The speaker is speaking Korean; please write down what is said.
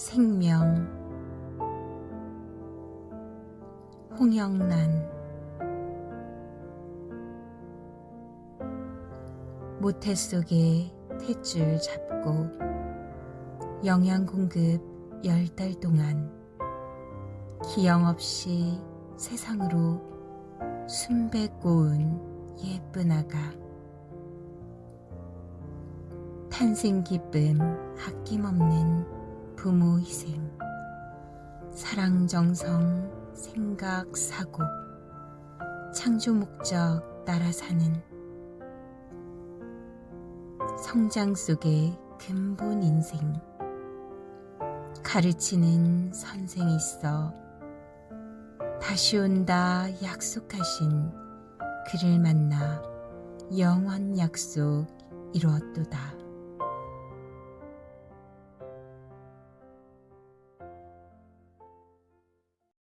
생명. 홍영란. 모태 속에 탯줄 잡고 영양 공급 열 달 동안 기영 없이 세상으로 순백고운 예쁜 아가. 탄생 기쁨 아낌없는 부모 희생 사랑 정성 생각 사고 창조 목적 따라 사는 성장 속의 근본 인생 가르치는 선생이 있어 다시 온다 약속하신 그를 만나 영원 약속 이루었도다.